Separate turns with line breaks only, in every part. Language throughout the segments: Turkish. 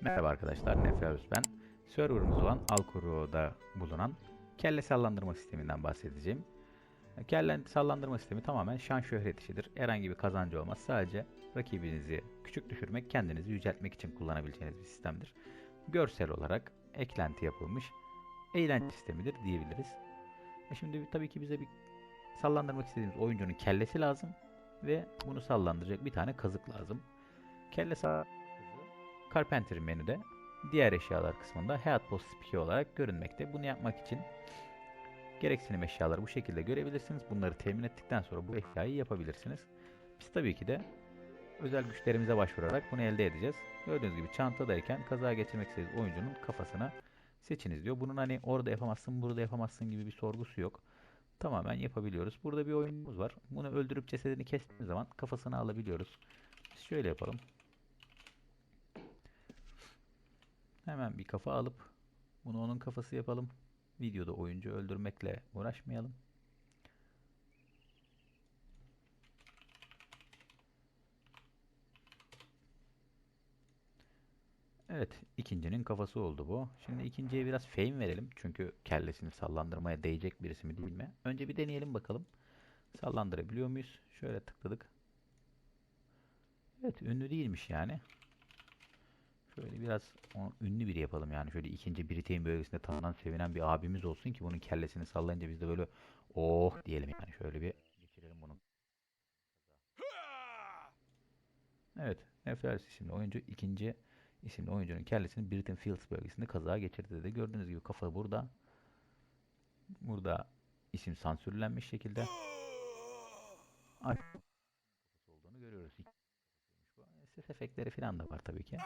Merhaba arkadaşlar, Nefeus ben. Serverımız olan Alkuru'da bulunan kelle sallandırma sisteminden bahsedeceğim. Kelle sallandırma sistemi tamamen şan şöhret işidir. Herhangi bir kazancı olmaz. Sadece rakibinizi küçük düşürmek, kendinizi yüceltmek için kullanabileceğiniz bir sistemdir. Görsel olarak eklenti yapılmış eğlence sistemidir diyebiliriz. E Şimdi tabii ki bize bir sallandırmak istediğimiz oyuncunun kellesi lazım ve bunu sallandıracak bir tane kazık lazım. Kelle sağ Carpenter menüde diğer eşyalar kısmında Hayat Post Speaker olarak görünmekte. Bunu yapmak için gereksinim eşyaları bu şekilde görebilirsiniz. Bunları temin ettikten sonra bu eşyayı yapabilirsiniz. Biz tabii ki de özel güçlerimize başvurarak bunu elde edeceğiz. Gördüğünüz gibi çantadayken kaza geçirmek istediğiniz oyuncunun kafasına seçiniz diyor. Bunun hani orada yapamazsın, burada yapamazsın gibi bir sorgusu yok. Tamamen yapabiliyoruz. Burada bir oyunumuz var. Bunu öldürüp cesedini kestiğimiz zaman kafasını alabiliyoruz. Biz şöyle yapalım. Hemen bir kafa alıp bunu onun kafası yapalım. Videoda oyuncu öldürmekle uğraşmayalım. Evet, ikincinin kafası oldu bu. Şimdi ikinciye biraz fame verelim. Çünkü kellesini sallandırmaya değecek birisi mi değil mi? Önce bir deneyelim bakalım. Sallandırabiliyor muyuz? Şöyle tıkladık. Evet, ünlü değilmiş yani. Şöyle biraz onu ünlü biri yapalım yani. Şöyle ikinci Britain bölgesinde tanınan sevinen bir abimiz olsun ki bunun kellesini sallayınca biz de böyle oh diyelim yani. Şöyle bir geçirelim bunu. Evet. Nefers isimli oyuncu ikinci isimli oyuncunun kellesini Britain Fields bölgesinde kaza geçirdi dedi. Gördüğünüz gibi kafa burada. Burada isim sansürlenmiş şekilde. Aç olduğunu görüyoruz. Ses efektleri falan da var tabii ki.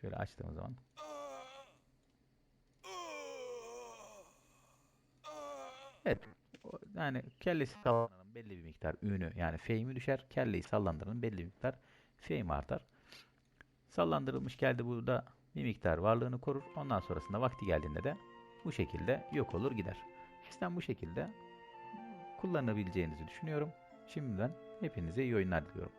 Şöyle açtığımız zaman. Evet. Yani kellesi sallandıranın belli bir miktar ünü yani fame'i düşer. Kelleyi sallandıranın belli bir miktar fame artar. Sallandırılmış kelle burada bir miktar varlığını korur. Ondan sonrasında vakti geldiğinde de bu şekilde yok olur gider. Sistem bu şekilde kullanabileceğinizi düşünüyorum. Şimdiden hepinize iyi oyunlar diliyorum.